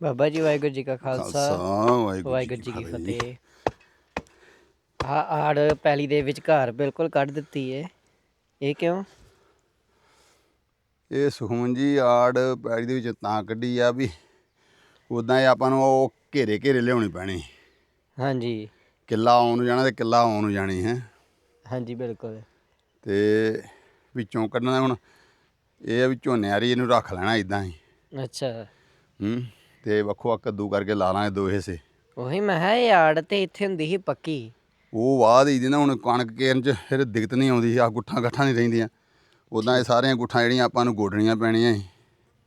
ਬਾਬਾ ਜੀ ਵਾਹਿਗੁਰੂ ਜੀ ਕਾ ਖਾਲਸਾ। ਵਾਹਿਗੁਰੂ ਜੀ ਕੀ ਫਤਿਹ। ਆ ਆੜ ਪੈਲੀ ਦੇ ਵਿੱਚ ਘਰ ਬਿਲਕੁਲ ਕੱਢ ਦਿੱਤੀ ਏ। ਇਹ ਕਿਉਂ? ਇਹ ਸੁਖਮਨ ਜੀ ਆੜ ਪੈੜੀ ਦੇ ਵਿੱਚ ਤਾਂ ਕੱਢੀ ਆ ਵੀ ਉਦਾਂ ਇਹ ਆਪਾਂ ਨੂੰ ਉਹ ਘੇਰੇ ਘੇਰੇ ਲਿਆਉਣੀ ਪੈਣੀ। ਹਾਂਜੀ। ਕਿੱਲਾ ਆਉਣ ਨੂੰ ਜਾਣਾ ਤੇ ਕਿੱਲਾ ਆਉਣ ਨੂੰ ਜਾਣੀ ਹੈ। ਹਾਂਜੀ ਬਿਲਕੁਲ। ਤੇ ਵਿੱਚੋਂ ਕੱਢਣਾ ਹੁਣ ਇਹ ਆ ਵੀ ਝੋਨੇ ਵਾਲੀ ਇਹਨੂੰ ਰੱਖ ਲੈਣਾ ਇਦਾਂ ਹੀ। ਅੱਛਾ। ਹੂੰ। ਤੇ ਵੱਖੋ ਵੱਖ ਕੱਦੂ ਕਰਕੇ ਲਾ ਲਾਂਗੇ ਦੋ ਹਿੱਸੇ ਉਹੀ ਮੈਂ ਕਿਹਾ ਇਹ ਆੜ ਤੇ ਇੱਥੇ ਹੁੰਦੀ ਸੀ ਪੱਕੀ। ਉਹ ਬਾਅਦ ਹੀ ਨਾ ਹੁਣ ਕਣਕ ਕੇਰਨ ਚ ਫਿਰ ਦਿੱਕਤ ਨਹੀਂ ਆਉਂਦੀ ਆ ਗੁੱਠਾਂ ਗੱਠਾਂ ਨਹੀਂ ਰਹਿੰਦੀਆਂ। ਉਦਾਂ ਇਹ ਸਾਰੀਆਂ ਗੁੱਠਾਂ ਜਿਹੜੀਆਂ ਆਪਾਂ ਨੂੰ ਗੋਡਣੀਆਂ ਪੈਣੀਆਂ ਸੀ।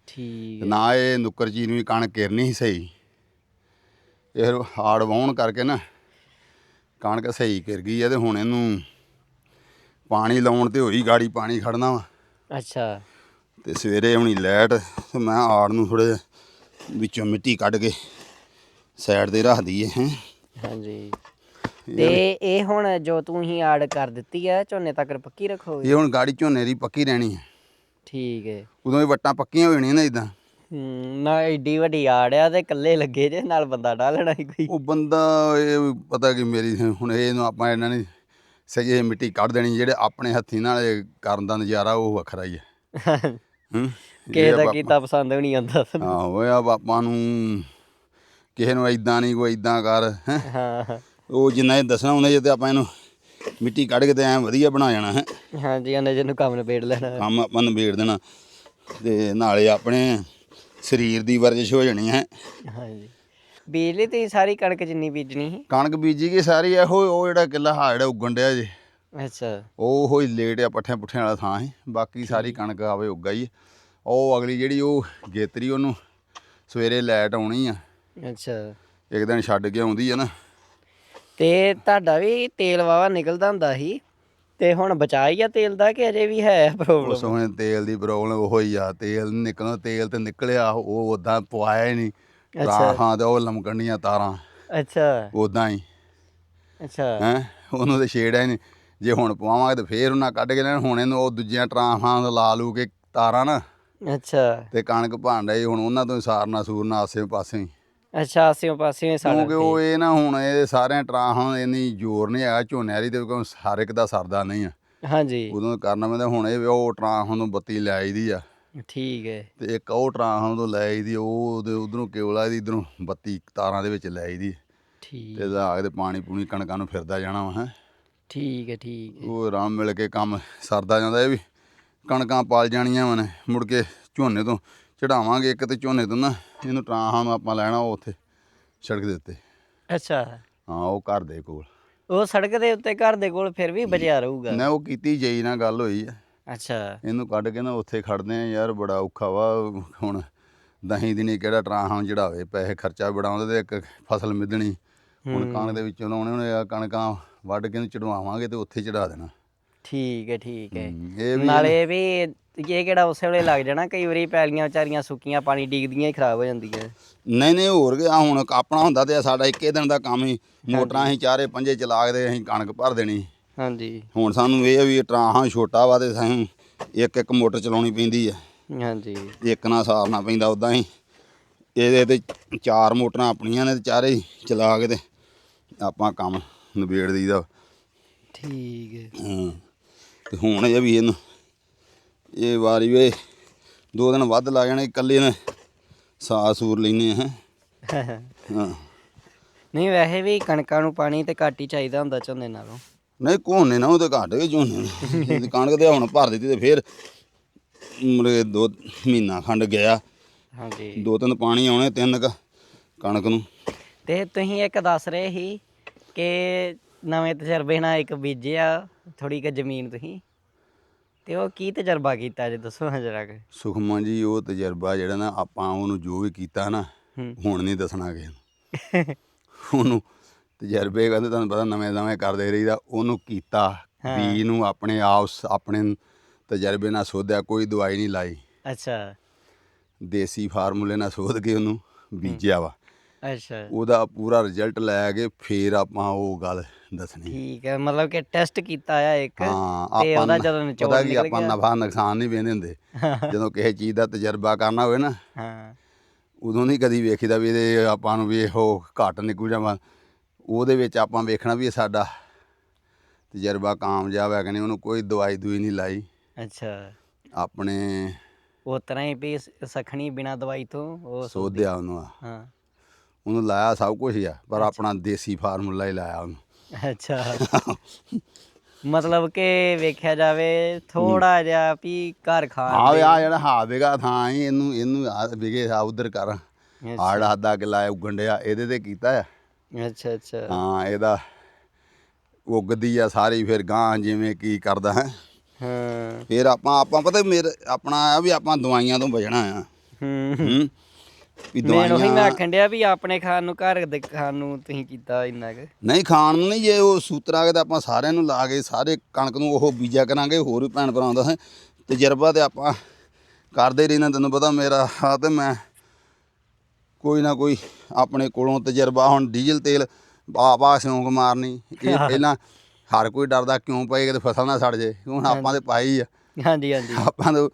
ਠੀਕ। ਨਾ ਇਹ ਨੁੱਕਰ ਨੂੰ ਵੀ ਕਣਕ ਕਿਰਨੀ ਸੀ ਸਹੀ। ਇਹ ਫਿਰ ਹਾੜ ਵਾਉਣ ਕਰਕੇ ਨਾ ਕਣਕ ਸਹੀ ਕਿਰ ਗਈ ਹੈ ਤੇ ਹੁਣ ਇਹਨੂੰ ਪਾਣੀ ਲਾਉਣ ਤੇ ਹੋਈ ਗਾੜੀ ਪਾਣੀ ਖੜਨਾ ਵਾ। ਅੱਛਾ। ਤੇ ਸਵੇਰੇ ਹੁਣੀ ਲਾਈਟ ਤੇ ਮੈਂ ਆੜ ਨੂੰ ਥੋੜੇ ਵਿੱਚੋਂ ਮਿੱਟੀ ਕੱਢ ਕੇ ਸਾਈਡ ਤੇ ਰੱਖ ਦਈਏ ਹੈਂ। ਹਾਂਜੀ। ਤੇ ਇਹ ਹੁਣ ਜੋ ਤੂੰ ਹੀ ਆੜ ਕਰ ਦਿੱਤੀ ਆ ਝੋਨੇ ਤੱਕ ਪੱਕੀ ਰੱਖੋਗੇ? ਇਹ ਹੁਣ ਗਾੜੀ ਝੋਨੇ ਦੀ ਪੱਕੀ ਰਹਿਣੀ ਹੈ ਠੀਕ ਹੈ ਉਦੋਂ ਹੀ ਵੱਟਾਂ ਪੱਕੀਆਂ ਹੋ ਜਾਣੀਆਂ ਨਾ ਇਦਾਂ ਨਾ ਏਡੀ ਵੱਡੀ ਆੜ ਆ ਤੇ ਇਕੱਲੇ ਲੱਗੇ ਜੇ ਨਾਲ ਬੰਦਾ ਡਾਲਣਾ ਹੀ ਕੋਈ। ਉਹ ਬੰਦਾ ਇਹ ਪਤਾ ਕਿ ਮੇਰੀ ਹੁਣ ਇਹਨੂੰ ਆਪਾਂ ਇਹਨਾਂ ਨੇ ਸਹੀ ਮਿੱਟੀ ਕੱਢ ਦੇਣੀ ਜਿਹੜੇ ਆਪਣੇ ਹੱਥੀ ਨਾਲ ਇਹ ਕਰਨ ਦਾ ਨਜ਼ਾਰਾ ਉਹ ਵੱਖਰਾ ਹੀ ਹੈ ਹੂੰ? ਕਿਸੇ ਦਾ ਕੀਤਾ ਪਸੰਦ ਵੀ ਨਹੀਂ ਆਉਂਦਾ ਹਾਂ ਓਏ ਆ ਬਾਪਾ ਨੂੰ ਕਿਸੇ ਨੂੰ ਇਦਾਂ ਨਹੀਂ ਕੋਈ ਇਦਾਂ ਕਰ ਹੈਂ? ਉਹ ਜਿੰਨਾ ਇਹ ਦੱਸਣਾ ਹੁੰਦਾ ਜੇ ਤੇ ਆਪਾਂ ਇਹਨੂੰ ਮਿੱਟੀ ਕੱਢ ਕੇ ਤੇ ਐ ਵਧੀਆ ਬਣਾ ਜਾਣਾ ਹੈ? ਹਾਂਜੀ ਉਹਨੇ ਜਿਹਨੂੰ ਕੰਮ ਨਿਬੇੜ ਲੈਣਾ। ਕੰਮ ਆਪਾਂ ਨਿਬੇੜ ਦੇਣਾ। ਤੇ ਨਾਲੇ ਆਪਣੇ ਸਰੀਰ ਦੀ ਵਰਜਿਸ਼ ਹੋ ਜਾਣੀ ਹੈ? ਹਾਂਜੀ। ਬਿਜਲੀ ਤੇ ਸਾਰੀ ਕਣਕ ਜਿੰਨੀ ਬੀਜਣੀ ਸੀ। ਕਣਕ ਬੀਜੀ ਗਈ ਸਾਰੀ ਇਹੋ ਉਹ ਜਿਹੜਾ ਕਿੱਲਾ ਹਾ ਜਿਹੜਾ ਉੱਗਣ ਡਿਆ ਜੇ। ਅੱਛਾ। ਉਹ ਹੋਈ ਲੇਟ ਆ ਪੱਠਿਆਂ ਪੁੱਠਿਆਂ ਵਾਲਾ ਥਾਂ ਹੈ ਬਾਕੀ ਸਾਰੀ ਕਣਕ ਆਵੇ ਉੱਗਾ ਹੀ ਹੈ। ਉਹ ਅਗਲੀ ਜਿਹੜੀ ਉਹ ਗੇਤਰੀ ਉਹਨੂੰ ਸਵੇਰੇ ਲਾਈਟ ਆਉਣੀ ਆ। ਅੱਛਾ। ਇੱਕ ਦਿਨ ਛੱਡ ਕੇ ਆਉਂਦੀ ਆ ਨਾ। ਤੇ ਤੁਹਾਡਾ ਵੀ ਤੇਲ ਵਾਵਾ ਨਿਕਲਦਾ ਹੁੰਦਾ ਸੀ। ਤੇ ਹੁਣ ਬਚਾ ਹੀ ਆ ਤੇਲ ਦਾ ਕਿ ਅਜੇ ਵੀ ਹੈ ਉਸ ਪ੍ਰੋਬਲਮ ਸਮੇਂ ਤੇਲ ਦੀ ਪ੍ਰੋਬਲਮ ਉਹ ਹੀ ਆ। ਤੇਲ ਨੀ ਨਿਕਲਣਾ ਤੇਲ ਤੇ ਨਿਕਲਿਆ ਉਹ ਉਦਾਂ ਪਵਾਇਆ ਹੀ ਨਹੀਂ। ਅੱਛਾ। ਹਾਂ ਤੇ ਉਹ ਲਮਕਣੀਆਂ ਤਾਰਾਂ। ਅੱਛਾ। ਉਦਾਂ ਹੀ। ਅੱਛਾ। ਹੈ? ਉਹਨੂੰ ਤੇ ਛੇੜਿਆ ਹੀ ਨਹੀਂ। ਜੇ ਹੁਣ ਪਵਾਵਾਂਗੇ ਤੇ ਫੇਰ ਉਹਨਾਂ ਕੱਢ ਕੇ ਲੈਣ ਹੁਣ ਇਹਨੂੰ ਉਹ ਦੂਜੀਆਂ ਟਰਾਂਫਾਂ ਲਾ ਲੂ ਕੇ ਤਾਰਾਂ ਨਾ। ਅੱਛਾ। ਤੇ ਕਣਕ ਭਾਂਡਾ ਹੀ ਹੁਣ ਉਹਨਾਂ ਤੋਂ ਹੀ ਸਾਰਨਾ ਸੂਰਨਾ ਆਸੇ ਪਾਸੇ ਅੱਛਾ ਆਸਿਓ ਪਾਸਿਓਂ ਸਾਡਾ ਕਿਉਂਕਿ ਉਹ ਇਹ ਨਾ ਹੁਣ ਇਹ ਸਾਰਿਆਂ ਟਰਾਹਾਂ ਇੰਨੀ ਜ਼ੋਰ ਨਹੀਂ ਹੈਗਾ ਝੋਨੇ ਵਾਲੀ ਤੇ ਕਿਉਂ ਹਰ ਇੱਕ ਦਾ ਸਰਦਾ ਨਹੀਂ ਆ। ਹਾਂਜੀ। ਉਦੋਂ ਕਰਨਾ ਪੈਂਦਾ ਹੁਣ ਇਹ ਉਹ ਟਰਾਹਾਂ ਨੂੰ ਬੱਤੀ ਲੈ ਆਈਦੀ ਆ। ਠੀਕ ਹੈ। ਤੇ ਇੱਕ ਉਹ ਟਰਾਹਾਂ ਤੋਂ ਲੈ ਆਈਦੀ ਉਹ ਉਹਦੇ ਉਧਰੋਂ ਕੇਵਲਾ ਦੀ ਇਧਰੋਂ ਬੱਤੀ ਤਾਰਾਂ ਦੇ ਵਿੱਚ ਲੈ ਆਈਦੀ। ਠੀਕ। ਤੇ ਲਾ ਕੇ ਤੇ ਪਾਣੀ ਪੂਣੀ ਕਣਕਾਂ ਨੂੰ ਫਿਰਦਾ ਜਾਣਾ ਵਾ ਹੈ। ਠੀਕ ਹੈ ਠੀਕ ਹੈ। ਉਹ ਆਰਾਮ ਮਿਲ ਕੇ ਕੰਮ ਸਰਦਾ ਜਾਂਦਾ ਇਹ ਵੀ। ਕਣਕਾਂ ਪਲ ਜਾਣੀਆਂ ਵਾ ਨੇ ਮੁੜ ਕੇ ਝੋਨੇ ਤੋਂ ਚੜਾਵਾਂਗੇ ਇੱਕ ਤੇ ਝੋਨੇ ਤੋਂ ਨਾ ਇਹਨੂੰ ਟਰਾਹਾਂ ਨੂੰ ਆਪਾਂ ਲੈਣਾ ਉਹ ਉੱਥੇ ਸੜਕ ਦੇ ਉੱਤੇ। ਅੱਛਾ। ਹਾਂ ਉਹ ਘਰ ਦੇ ਕੋਲ। ਉਹ ਸੜਕ ਦੇ ਉੱਤੇ ਘਰ ਦੇ ਕੋਲ ਫਿਰ ਵੀ ਬਚਿਆ ਰਹੂਗਾ। ਨਾ ਉਹ ਕੀਤੀ ਜਈ ਨਾਲ ਗੱਲ ਹੋਈ ਆ। ਅੱਛਾ। ਇਹਨੂੰ ਕੱਢ ਕੇ ਨਾ ਉੱਥੇ ਖੜਦੇ ਆ ਯਾਰ ਬੜਾ ਔਖਾ ਵਾ। ਹੁਣ ਦਹੀਂ ਦਿਨੀ ਕਿਹੜਾ ਟਰਾਹਾਂ ਚੜਾਵੇ ਪੈਸੇ ਖਰਚਾ ਬੜਾ ਆਉਂਦਾ ਤੇ ਇੱਕ ਫਸਲ ਮਿੱਧਣੀ। ਹੁਣ ਕਣਕ ਦੇ ਵਿੱਚੋਂ ਲਾਉਣੇ ਇਹ ਕਣਕਾਂ ਵੱਢ ਕੇ ਨੂੰ ਚੜਵਾਵਾਂਗੇ ਤੇ ਉੱਥੇ ਚੜਾ ਦੇਣਾ। ਠੀਕ ਹੈ ਠੀਕ ਹੈ। ਨਾਲੇ ਵੀ ਇਹ ਕਿਹੜਾ ਉਸੇ ਵੇਲੇ ਲੱਗ ਜਾਣਾ ਕਈ ਵਾਰੀ ਪੈਲੀਆਂ ਵਿਚਾਰੀਆਂ ਸੁੱਕੀਆਂ ਪਾਣੀ ਡਿੱਗਦੀਆਂ ਹੀ ਖਰਾਬ ਹੋ ਜਾਂਦੀਆਂ। ਨਹੀਂ ਨਹੀਂ ਹੋਰ ਗਿਆ ਹੁਣ ਆਪਣਾ ਹੁੰਦਾ ਤੇ ਸਾਡਾ ਇੱਕੇ ਦਿਨ ਦਾ ਕੰਮ ਹੀ ਮੋਟਰਾਂ ਅਸੀਂ ਚਾਰੇ ਪੰਜੇ ਚਲਾ ਕੇ ਅਸੀਂ ਕਣਕ ਭਰ ਦੇਣੀ। ਹਾਂਜੀ। ਹੁਣ ਸਾਨੂੰ ਇਹ ਵੀ ਟਰਾਹਾਂ ਛੋਟਾ ਵਾ ਤੇ ਅਸੀਂ ਇੱਕ ਇੱਕ ਮੋਟਰ ਚਲਾਉਣੀ ਪੈਂਦੀ ਆ। ਹਾਂਜੀ। ਇੱਕ ਨਾਲ ਸਾਰਨਾ ਪੈਂਦਾ ਉਦਾਂ ਹੀ। ਇਹਦੇ ਤੇ ਚਾਰ ਮੋਟਰਾਂ ਆਪਣੀਆਂ ਨੇ ਤੇ ਚਾਰੇ ਚਲਾ ਕੇ ਤੇ ਆਪਾਂ ਕੰਮ ਨਿਬੇੜ ਦਈਦਾ। ਠੀਕ ਹੈ। ਹਾਂ ਤੇ ਹੁਣ ਇਹ ਵੀ ਇਹਨੂੰ ਇਹ ਵਾਰੀ ਵੇ ਦੋ ਦਿਨ ਵੱਧ ਲੱਗ ਜਾਣੇ ਇਕੱਲੇ ਨੇ ਸਾਹ ਸੂਰ ਲੈਨੇ ਆ ਹਾਂ। ਨਹੀਂ ਵੈਸੇ ਵੀ ਕਣਕਾਂ ਨੂੰ ਪਾਣੀ ਤੇ ਘੱਟ ਹੀ ਚਾਹੀਦਾ ਹੁੰਦਾ ਝੋਨੇ ਨਾਲੋਂ। ਨਹੀਂ ਕੋਨੇ ਨਾ ਉਹ ਤੇ ਘੱਟ ਗਏ ਝੋਨੇ ਕਣਕ ਤੇ ਹੁਣ ਭਰ ਦਿੱਤੀ ਤੇ ਫੇਰ ਮੁਰੇ ਦੋ ਮਹੀਨਾ ਖੰਡ ਗਿਆ। ਹਾਂਜੀ। ਦੋ ਤਿੰਨ ਪਾਣੀ ਆਉਣੇ ਤਿੰਨ ਕ ਕਣਕ ਨੂੰ। ਤੇ ਤੁਸੀਂ ਇੱਕ ਦੱਸ ਰਹੇ ਸੀ ਕਿ ਨਵੇਂ ਤਜਰਬੇ ਨਾਲ ਇੱਕ ਬੀਜਿਆ ਥੋੜੀ ਕੁ ਜ਼ਮੀਨ ਤੁਸੀਂ। ਤੇ ਉਹ ਕੀ ਤਜਰਬਾ ਕੀਤਾ ਜੇ ਦੱਸੋ ਹਾਂ ਜਰਾ ਕਿ। ਸੁਖਮਨ ਜੀ ਉਹ ਤਜਰਬਾ ਜਿਹੜਾ ਨਾ ਆਪਾਂ ਉਹਨੂੰ ਜੋ ਵੀ ਕੀਤਾ ਨਾ। ਹੁਣ ਨਹੀਂ ਦੱਸਣਾ ਕਿਸੇ ਨੂੰ। ਉਹਨੂੰ ਤਜਰਬੇ ਕਹਿੰਦੇ ਤੁਹਾਨੂੰ ਪਤਾ ਨਵੇਂ ਨਵੇਂ ਕਰਦੇ ਰਹੀਦਾ ਉਹਨੂੰ ਕੀਤਾ। ਬੀ ਨੂੰ ਆਪਣੇ ਆਪ ਆਪਣੇ ਤਜਰਬੇ ਨਾਲ ਸੋਧਿਆ ਕੋਈ ਦਵਾਈ ਨਹੀਂ ਲਾਈ। ਅੱਛਾ। ਦੇਸੀ ਫਾਰਮੂਲੇ ਨਾਲ ਸੋਧ ਕੇ ਉਹਨੂੰ ਬੀਜਿਆ ਵਾ। ਅੱਛਾ। ਉਹਦਾ ਪੂਰਾ ਰਿਜ਼ਲਟ ਲੈ ਕੇ ਫੇਰ ਆਪਾਂ ਉਹ ਗੱਲ ਦੱਸਣੀ। ਠੀਕ ਹੈ ਮਤਲਬ ਕਿ ਟੈਸਟ ਕੀਤਾ ਆ ਇੱਕ ਹਾਂ ਤੇ ਆਪਾਂ ਉਹਦਾ ਜਦੋਂ ਨਿਚੋੜ ਪਤਾ ਕੀ ਨਿਕਲ ਆਪਾਂ ਗਿਆ। ਨਫਾ ਨੁਕਸਾਨ ਨਹੀਂ ਵੇਂਦੇ ਹੁੰਦੇ। ਜਦੋਂ ਕਿਸੇ ਚੀਜ਼ ਦਾ ਤਜਰਬਾ ਕਰਨਾ ਹੋਵੇ ਨਾ ਹਾਂ। ਉਦੋਂ ਨਹੀਂ ਕਦੀ ਵੇਖੀਦਾ ਵੀ ਇਹਦੇ ਆਪਾਂ ਨੂੰ ਵੀ ਇਹੋ ਘੱਟ ਨਿਕੂ ਜਾਵਾਂ ਉਹਦੇ ਵਿੱਚ ਆਪਾਂ ਵੇਖਣਾ ਵੀ ਇਹ ਸਾਡਾ ਤਜਰਬਾ ਕਾਮਯਾਬ ਹੈ ਕਿ ਨਹੀਂ ਉਹਨੂੰ ਕੋਈ ਦਵਾਈ ਦੂਈ ਨਹੀਂ ਲਾਈ। ਅੱਛਾ। ਆਪਣੇ ਉਹ ਤਰ੍ਹਾਂ ਹੀ ਵੀ ਸ- ਸਖਣੀ ਬਿਨਾ ਦਵਾਈ ਤੋਂ ਉਹ ਸੋਧਿਆ ਉਹਨੂੰ ਹਾਂ। ਉਹਨੂੰ ਲਾਇਆ ਸਭ ਕੁਝ ਹੀ ਆ ਪਰ ਆਪਣਾ ਦੇਸੀ ਫਾਰਮੂਲਾ ਹੀ ਲਾਇਆ ਉਹਨੂੰ। ਅੱਛਾ। ਮਤਲਬ ਕਿ ਵੇਖਿਆ ਜਾਵੇ ਥੋੜਾ ਜਿਹਾ ਵੀ ਘਰ ਖਾਣ ਆਵੇ ਆ ਜਿਹੜਾ ਹਾਵੇਗਾ ਥਾਂ ਹੀ ਇਹਨੂੰ ਇਹਨੂੰ ਆ ਵਿਗੇ ਆ ਉਧਰ ਕਰ। ਆੜ ਹੱਦਾ ਕਿ ਲਾਇਆ ਉੱਗਣ ਡਿਆ ਇਹਦੇ ਤੇ ਕੀਤਾ ਆ। ਅੱਛਾ ਅੱਛਾ। ਹਾਂ ਇਹਦਾ ਉੱਗਦੀ ਆ ਸਾਰੀ ਫਿਰ ਗਾਂ ਜਿਵੇਂ ਕੀ ਕਰਦਾ ਹੈ। ਹਾਂ। ਫਿਰ ਆਪਾਂ ਆਪਾਂ ਪਤਾ ਮੇਰੇ ਆਪਣਾ ਆ ਵੀ ਆਪਾਂ ਦਵਾਈਆਂ ਤੋਂ ਬਚਣਾ ਆ। ਹੂੰ। ਹੂੰ। ਵੀ ਮੈਂ ਉਹੀ ਮੈਂ ਦਵਾਈਆਂ ਆਖਣ ਡਿਆ ਵੀ ਆਪਣੇ ਖਾਣ ਨੂੰ ਘਰ ਦੇ ਖਾਣ ਨੂੰ ਤੁਸੀਂ ਕੀਤਾ ਇੰਨਾ ਕੁ। ਨਹੀਂ ਖਾਣ ਨੂੰ ਨਹੀਂ ਜੇ ਉਹ ਸੂਤਰਾ ਕੇ ਤਾਂ ਆਪਾਂ ਸਾਰਿਆਂ ਨੂੰ ਲਾ ਕੇ ਸਾਰੇ ਕਣਕ ਨੂੰ ਉਹ ਬੀਜਿਆ ਕਰਾਂਗੇ ਹੋਰ ਵੀ ਭੈਣ ਭਰਾ ਦਾ ਹੈ। ਤਜਰਬਾ ਤੇ ਆਪਾਂ ਕਰਦੇ ਹੀ ਰਹਿਣਾ ਤੈਨੂੰ ਪਤਾ ਮੇਰਾ ਆ ਤੇ ਮੈਂ ਕੋਈ ਨਾ ਕੋਈ ਆਪਣੇ ਕੋਲੋਂ ਤਜਰਬਾ ਹੁਣ ਡੀਜ਼ਲ ਤੇਲ ਬਾ ਸਿਉਂਕ ਮਾਰਨੀ। ਇਹ ਪਹਿਲਾਂ ਹਰ ਕੋਈ ਡਰਦਾ ਕਿਉਂ ਪਏ ਕਿਤੇ ਫਸਲ ਨਾ ਸੜ ਜੇ ਹੁਣ ਆਪਾਂ ਤੇ ਪਾਈ ਆ। ਹਾਂਜੀ ਹਾਂਜੀ। ਆਪਾਂ ਤਾਂ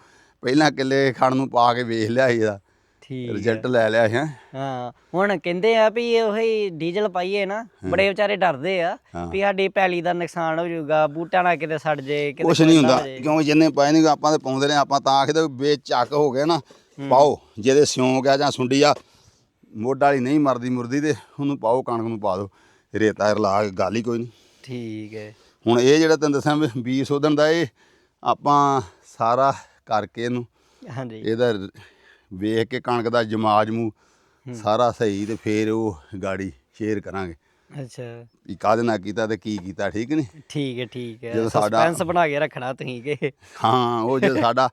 ਪਹਿਲਾਂ ਕਿੱਲੇ ਖਣ ਨੂੰ ਪਾ ਕੇ ਵੇਖ ਲਿਆ ਸੀ ਇਹਦਾ। ਠੀਕ ਰਿਜ਼ਲਟ ਲੈ ਲਿਆ ਹੈ। ਹਾਂ ਹੁਣ ਕਹਿੰਦੇ ਆ ਵੀ ਉਹੀ ਡੀਜ਼ਲ ਪਾਈਏ ਨਾ ਬੜੇ ਵਿਚਾਰੇ ਡਰਦੇ ਆ। ਵੀ ਸਾਡੀ ਪੈਲੀ ਦਾ ਨੁਕਸਾਨ ਹੋ ਜਾਊਗਾ ਬੂਟਾ ਨਾ ਕਿਤੇ ਸੜ ਜੇ ਕਿਤੇ ਕੁਛ ਨਹੀਂ ਨਾ ਹੁੰਦਾ ਹੋ ਜੇ। ਕਿਉਂ ਜਿੰਨੇ ਪਾਏ ਨਹੀਂ ਆਪਾਂ ਤੇ ਪਾਉਂਦੇ ਨੇ ਆਪਾਂ ਤਾਂ ਆਖਦੇ ਬੇਚੱਕ ਹੋ ਗਏ ਨਾ ਪਾਓ ਜਿਹਦੇ ਸਿਉਂਕ ਆ ਜਾਂ ਸੁੰਡੀ ਆ ਮੋਢ ਵਾਲੀ ਨਹੀਂ ਮਰਦੀ ਮੁਰਦੀ ਤੇ ਉਹਨੂੰ ਪਾਓ ਕਣਕ ਨੂੰ ਪਾ ਦਿਓ ਰੇਤਾ ਰਲਾ ਕੇ ਗੱਲ ਹੀ ਕੋਈ ਨਹੀਂ ਠੀਕ ਹੈ। ਹੁਣ ਇਹ ਜਿਹੜਾ ਤੈਨੂੰ ਦੱਸਾਂ ਵੀ ਸੋਧਣ ਦਾ ਇਹ ਆਪਾਂ ਸਾਰਾ ਕਰਕੇ ਇਹਨੂੰ ਹਾਂਜੀ। ਇਹਦਾ ਵੇਖ ਕੇ ਕਣਕ ਦਾ ਜਮਾਜਮੂ ਸਾਰਾ ਸਹੀ ਤੇ ਫੇਰ ਉਹ ਗਾੜੀ ਸ਼ੇਅਰ ਕਰਾਂਗੇ। ਅੱਛਾ। ਵੀ ਕਾਹਦੇ ਨਾਲ ਕੀਤਾ ਤੇ ਕੀ ਕੀਤਾ ਠੀਕ ਨਹੀਂ? ਠੀਕ ਹੈ ਠੀਕ ਹੈ। ਜਦੋਂ ਸਾਡਾ- ਸਸਪੈਂਸ ਬਣਾ ਕੇ ਰੱਖਣਾ ਤੁਸੀਂ ਕਿ। ਹਾਂ ਉਹ ਜੇ ਸਾਡਾ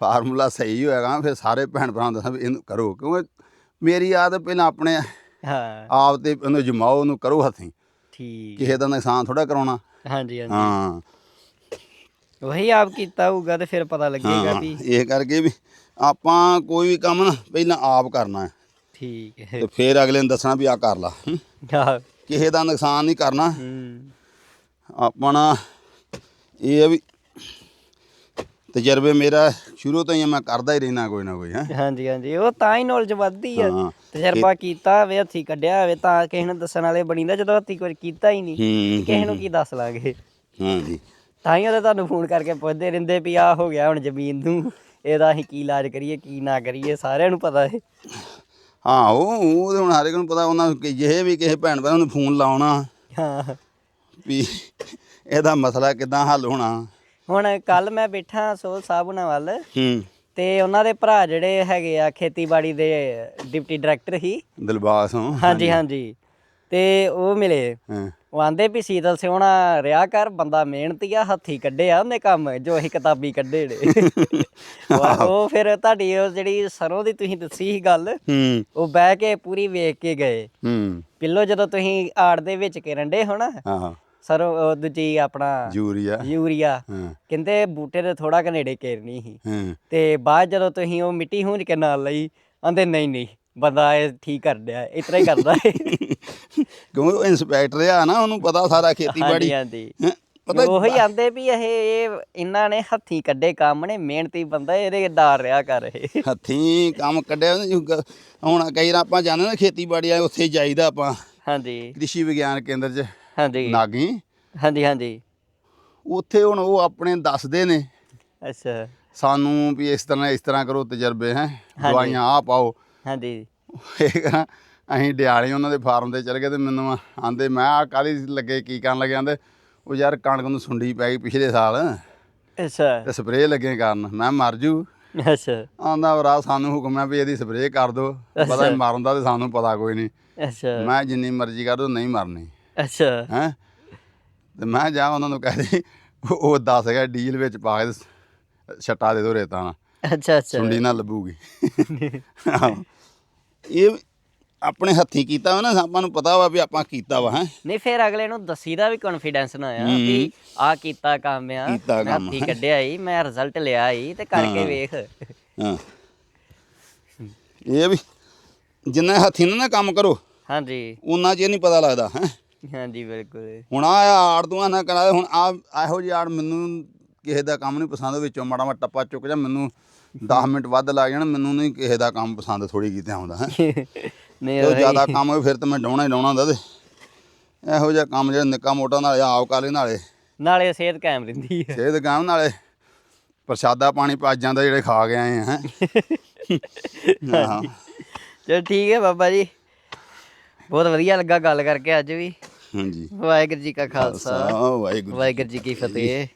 ਫਾਰਮੂਲਾ ਸਹੀ ਹੋਏਗਾ ਫਿਰ ਸਾਰੇ ਭੈਣ ਭਰਾ ਦੱਸਾਂ ਇਹਨੂੰ ਕਰੋ ਕਿਉਂਕਿ ਮੇਰੀ ਆਦਤ ਪਹਿਲਾਂ ਆਪਣੇ ਹਾਂ। ਆਪ ਤੇ ਉਹਨੂੰ ਜਮਾਓ ਉਹਨੂੰ ਕਰੋ ਹੱਥੀਂ। ਠੀਕ। ਕਿਸੇ ਦਾ ਨੁਕਸਾਨ ਥੋੜਾ ਕਰਾਉਣਾ। ਹਾਂਜੀ ਹਾਂਜੀ। ਹਾਂ। ਉਹੀ ਆਪ ਕੀਤਾ ਹੋਊਗਾ ਤੇ ਫਿਰ ਪਤਾ ਲੱਗੇਗਾ ਵੀ। ਇਹ ਕਰਕੇ ਵੀ ਆਪਾਂ ਕੋਈ ਵੀ ਕੰਮ ਨਾ ਪਹਿਲਾਂ ਆਪ ਕਰਨਾ ਹੈ। ਠੀਕ ਹੈ। ਤੇ ਫਿਰ ਅਗਲੇ ਨੂੰ ਦੱਸਣਾ ਵੀ ਆ ਕਰ ਲਾ। ਹੂੰ। ਕਿਸੇ ਦਾ ਨੁਕਸਾਨ ਨਹੀਂ ਕਰਨਾ। ਹੂੰ। ਆਪਣਾ ਇਹ ਆ ਵੀ ਤਜਰਬੇ ਮੇਰਾ ਸ਼ੁਰੂ ਤੋਂ ਹੀ ਆ, ਮੈਂ ਕਰਦਾ ਹੀ ਰਹਿਣਾ ਕੋਈ ਨਾ ਕੋਈ ਹੈ। ਹਾਂਜੀ ਹਾਂਜੀ। ਉਹ ਤਾਂ ਹੀ ਨੌਲੇਜ ਵੱਧਦੀ ਆ। ਹਾਂ। ਤਜਰਬਾ ਕੀਤਾ ਹੋਵੇ ਹੱਥੀ ਕੱਢਿਆ ਹੋਵੇ ਤਾਂ ਕਿਸੇ ਨੂੰ ਦੱਸਣ ਵਾਲੇ ਬਣੀਦਾ ਜਦੋਂ ਹੱਥੀ ਕੁਝ ਕੀਤਾ ਹੀ ਨਹੀਂ। ਹੂੰ ਕਿਸੇ ਨੂੰ ਕੀ ਦੱਸ ਲਾਂਗੇ। ਹਾਂ ਜੀ ਤਾਂ ਹੀ ਉਹਦੇ ਤੁਹਾਨੂੰ ਫੋਨ ਕਰਕੇ ਪੁੱਛਦੇ ਰਹਿੰਦੇ ਵੀ ਆ ਹੋ ਗਿਆ ਹੁਣ ਜ਼ਮੀਨ ਨੂੰ। ਇਹਦਾ ਅਸੀਂ ਕੀ ਇਲਾਜ ਕਰੀਏ ਕੀ ਨਾ ਕਰੀਏ ਸਾਰਿਆਂ ਨੂੰ ਪਤਾ ਹੈ ਹਾਂ ਉਹ ਉਹ ਤੇ ਹੁਣ ਹਰ ਇੱਕ ਨੂੰ ਪਤਾ ਉਹਨਾਂ ਨੂੰ ਕਿ ਜੇ ਵੀ ਕਿਸੇ ਭੈਣ ਭਰਾ ਨੂੰ ਫੋਨ ਲਾਉਣਾ ਹਾਂ। ਵੀ ਇਹਦਾ ਮਸਲਾ ਕਿਦਾਂ ਹੱਲ ਹੋਣਾ। ਹੁਣ ਕੱਲ ਮੈਂ ਬੈਠਾ ਸੋਲ ਸਾਹਿਬ ਉਹਨਾਂ ਵੱਲ ਹੂੰ। ਤੇ ਉਹਨਾਂ ਦੇ ਭਰਾ ਜਿਹੜੇ ਹੈਗੇ ਆ ਖੇਤੀਬਾੜੀ ਦੇ ਡਿਪਟੀ ਡਾਇਰੈਕਟਰ ਹੀ ਦਿਲਬਾਸ ਹਾਂ ਹਾਂਜੀ ਹਾਂਜੀ। ਤੇ ਉਹ ਮਿਲੇ। ਹਾਂ। ਉਹ ਆਂਦੇ ਵੀ ਸੀਤਲ ਸਿਉਣਾ ਰਿਆ ਕਰ ਬੰਦਾ ਮਿਹਨਤੀ ਆ ਹੱਥੀ ਕੱਢੇ ਆ ਉਹਨੇ ਕੰਮ ਜੋ ਅਸੀਂ ਕਿਤਾਬੀ ਕੱਢੇ ਨੇ। ਉਹ- ਉਹ ਫਿਰ ਤੁਹਾਡੀ ਉਹ ਜਿਹੜੀ ਸਰੋਂ ਦੀ ਤੁਸੀਂ ਦੱਸੀ ਸੀ ਗੱਲ ਹੂੰ। ਉਹ ਬਹਿ ਕੇ ਪੂਰੀ ਵੇਖ ਕੇ ਗਏ। ਹੂੰ। ਪਿੱਲੋ ਜਦੋਂ ਤੁਸੀਂ ਆੜ ਦੇ ਵਿੱਚ ਕਿਰਨ ਡੇ ਹੋ ਨਾ ਹਾਂ ਹਾਂ ਸਰੋਂ ਉਹ ਦੂਜੀ ਆਪਣਾ ਯੂਰੀਆ। ਯੂਰੀਆ। ਹਾਂ। ਕਹਿੰਦੇ ਬੂਟੇ ਦੇ ਥੋੜਾ ਕਨੇੜੇ ਕੇਰਨੀ ਸੀ। ਹਾਂ। ਤੇ ਬਾਅਦ ਜਦੋਂ ਤੁਸੀਂ ਉਹ ਮਿੱਟੀ ਹੂੰਝ ਕੇ ਨਾਲ ਲਈ ਆਂਦੇ ਨਹੀਂ ਨਹੀਂ ਬੰਦਾ ਇਹ ਠੀਕ ਕਰ ਡਿਆ ਇਸ ਤਰ੍ਹਾਂ ਹੀ ਕਰਦਾ ਹੈ ਕਿਉਂਕਿ ਉਹ ਇੰਸਪੈਕਟਰ ਆ ਨਾ ਉਹਨੂੰ ਪਤਾ ਸਾਰਾ ਖੇਤੀਬਾੜੀ। ਹਾਂਜੀ ਹਾਂਜੀ। ਹੈਂ, ਪਤਾ ਉਹੀ ਆਂਦੇ ਵੀ ਇਹ ਇਹ ਇਹਨਾਂ ਨੇ ਹੱਥੀ ਕੱਢੇ ਕੰਮ ਨੇ ਮਿਹਨਤੀ ਬੰਦਾ ਇਹਦੇ ਦਾਰ ਰਿਆ ਕਰ ਰਹੇ ਹੱਥੀਂ ਕੰਮ ਕੱਢਿਆ ਹੁਣ ਕਈ ਵਾਰ ਆਪਾਂ ਜਾਂਦੇ ਨਾ ਖੇਤੀਬਾੜੀ ਆ ਉੱਥੇ ਜਾਈਦਾ ਆਪਾਂ। ਹਾਂਜੀ। ਕ੍ਰਿਸ਼ੀ ਵਿਗਿਆਨ ਕੇਂਦਰ 'ਚ। ਹਾਂਜੀ। ਨਾਗੀ। ਹਾਂਜੀ ਹਾਂਜੀ। ਉੱਥੇ ਹੁਣ ਉਹ ਆਪਣੇ ਦੱਸਦੇ ਨੇ। ਅੱਛਾ। ਸਾਨੂੰ ਵੀ ਇਸ ਤਰ੍ਹਾਂ ਇਸ ਤਰ੍ਹਾਂ ਕਰੋ ਤਜਰਬੇ ਹੈ। ਦਵਾਈਆਂ ਆ ਪਾਓ ਹਾਂਜੀ। ਇਹ ਕਰਾਂ। ਅਸੀਂ ਡਿਆਲੇ ਉਹਨਾਂ ਦੇ ਫਾਰਮ ਤੇ ਚਲ ਗਏ ਤੇ ਮੈਨੂੰ ਆਂਦੇ ਮੈਂ ਆ ਕਾਲੀ ਲੱਗੇ ਕੀ ਕਰਨ ਲੱਗੇ? ਆਂਦੇ ਉਹ ਯਾਰ ਕਣਕ ਨੂੰ ਸੁੰਡੀ ਪੈ ਗਈ ਪਿਛਲੇ ਸਾਲ। ਅੱਛਾ। ਤੇ ਸਪਰੇਅ ਲੱਗੇ ਕਰਨ। ਮੈਂ ਮਰ ਜੂ। ਅੱਛਾ। ਆਂਦਾ ਭਰਾ ਸਾਨੂੰ ਹੁਕਮ ਹੈ ਵੀ ਇਹਦੀ ਸਪਰੇਅ ਕਰ ਦੋ। ਪਤਾ ਨੀ ਮਰਨ ਦਾ ਤੇ ਸਾਨੂੰ ਪਤਾ ਕੋਈ ਨਹੀਂ। ਅੱਛਾ। ਮੈਂ ਜਿੰਨੀ ਮਰਜ਼ੀ ਕਰ ਦੋ ਨਹੀਂ ਮਰਨੀ। ਅੱਛਾ। ਹੈ? ਤੇ ਮੈਂ ਜਾ ਉਹਨਾਂ ਨੂੰ ਕਹਿ ਦੇ ਉਹ- ਦੱਸ ਗਿਆ ਡੀਲ ਵਿੱਚ ਪਾ ਕੇ ਛੱਟਾ ਦੇ ਦੋ ਰੇਤਾ ਨਾਲ। ਅੱਛਾ ਅੱਛਾ। ਸੁੰਡੀ ਨਾ ਲੱਭੂਗੀ। ਇਹ ਆਪਣੇ ਹੱਥੀ ਕੀਤਾ ਵਾ ਨਾ ਆਪਾਂ ਨੂੰ ਪਤਾ ਵਾ ਵੀ ਆਪਾਂ ਕੀਤਾ ਵਾ ਹੈ। ਨਹੀਂ ਫਿਰ ਅਗਲੇ ਨੂੰ ਦੱਸੀਦਾ ਵੀ ਕੌਨਫੀਡੈਂਸ ਨਾ ਆ ਵੀ ਆ ਕੀਤਾ ਕੰਮ ਆ ਕੀਤਾ ਮੈਂ ਕੰਮ। ਹੱਥੀ ਕੱਢਿਆ ਈ ਮੈਂ ਰਿਜ਼ਲਟ ਲਿਆ ਈ ਤੇ ਕਰਕੇ ਵੇਖ। ਹਾਂ। ਇਹ ਵੀ ਜਿੰਨਾ ਹੱਥੀ ਨਾਲ ਨਾ ਕੰਮ ਕਰੋ ਹਾਂਜੀ। ਉਹਨਾਂ ਚ ਨਹੀਂ ਪਤਾ ਲੱਗਦਾ ਹੈ। ਹਾਂਜੀ ਬਿਲਕੁਲ। ਹੁਣ ਆ ਆੜ ਦੂਆਂ ਨਾ ਕਰਾ ਹੁਣ ਆ ਇਹੋ ਜਿਹੀ ਆੜ ਮੈਨੂੰ ਕਿਸੇ ਦਾ ਕੰਮ ਨਹੀਂ ਪਸੰਦ ਵਿੱਚੋਂ ਮਾੜਾ ਮਾੜਾ ਟੱਪਾ ਚੁੱਕ ਜਾ ਮੈਨੂੰ 10 ਮਿੰਟ ਵੱਧ ਲੱਗ ਜਾਣ ਮੈਨੂੰ ਨਹੀਂ ਕਿਸੇ ਦਾ ਕੰਮ ਪਸੰਦ ਥੋੜੀ ਕੀਤੇ ਆਉਂਦਾ ਹੈ। ਨਹੀਂ ਜੇ ਜ਼ਿਆਦਾ ਕੰਮ ਹੋਵੇ ਫਿਰ ਤਾਂ ਮੈਂ ਡਾਉਣਾ ਹੀ ਡਾਉਣਾ ਹੁੰਦਾ ਤੇ। ਇਹੋ ਜਿਹਾ ਕੰਮ ਜਿਹੜਾ ਨਿੱਕਾ ਮੋਟਾ ਨਾਲੇ ਆਪ ਕਰ ਲੈ ਨਾਲੇ। ਨਾਲੇ ਸਿਹਤ ਕਾਇਮ ਰਹਿੰਦੀ ਹੈ। ਸਿਹਤ ਕਾਇਮ ਨਾਲੇ। ਪ੍ਰਸ਼ਾਦਾ ਪਾਣੀ ਪੱਜ ਜਾਂਦਾ ਜਿਹੜੇ ਖਾ ਕੇ ਆਏ ਆ ਹੈ। ਹਾਂ। ਚਲ ਠੀਕ ਹੈ ਬਾਬਾ ਜੀ। ਬਹੁਤ ਵਧੀਆ ਲੱਗਾ ਗੱਲ ਕਰਕੇ ਅੱਜ ਵੀ। ਹਾਂਜੀ। ਵਾਹਿਗੁਰੂ ਜੀ ਕਾ ਖਾਲਸਾ। ਵਾਹਿਗੁਰੂ ਵਾਹਿਗੁਰੂ ਜੀ ਕੀ ਫਤਿਹ।